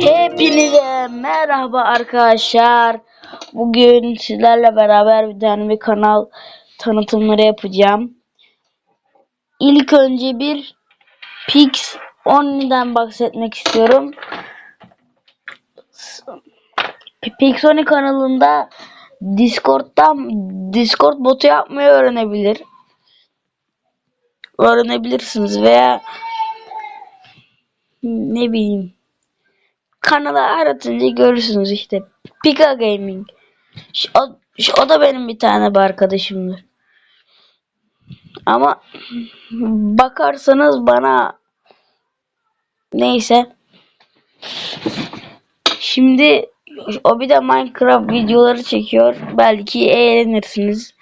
Hepinize merhaba arkadaşlar. Bugün sizlerle beraber bir tane bir kanal tanıtımları yapacağım. İlk önce bir Pix Only'den bahsetmek istiyorum. Pixony kanalında Discord'dan Discord botu yapmayı öğrenebilir. Öğrenebilirsiniz veya ne bileyim kanalı aratınca görürsünüz işte. Pika Gaming. O, o da benim bir tane arkadaşımdır. Ama bakarsanız bana neyse. Şimdi o bir de Minecraft videoları çekiyor. Belki eğlenirsiniz.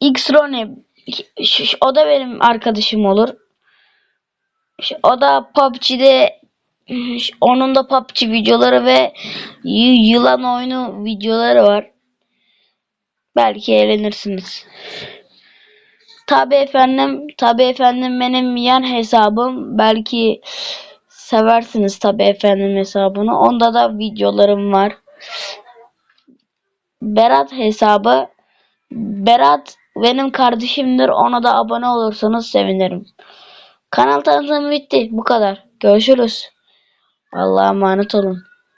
Xrone o da benim arkadaşım olur. O da PUBG'de onun da PUBG videoları ve yılan oyunu videoları var. Belki eğlenirsiniz. Tabi efendim, tabi efendim benim yan hesabım. Belki seversiniz tabi efendim hesabını. Onda da videolarım var. Berat hesabı. Berat benim kardeşimdir. Ona da abone olursanız sevinirim. Kanal tanıtımı bitti. Bu kadar. Görüşürüz. Allah'a emanet olun.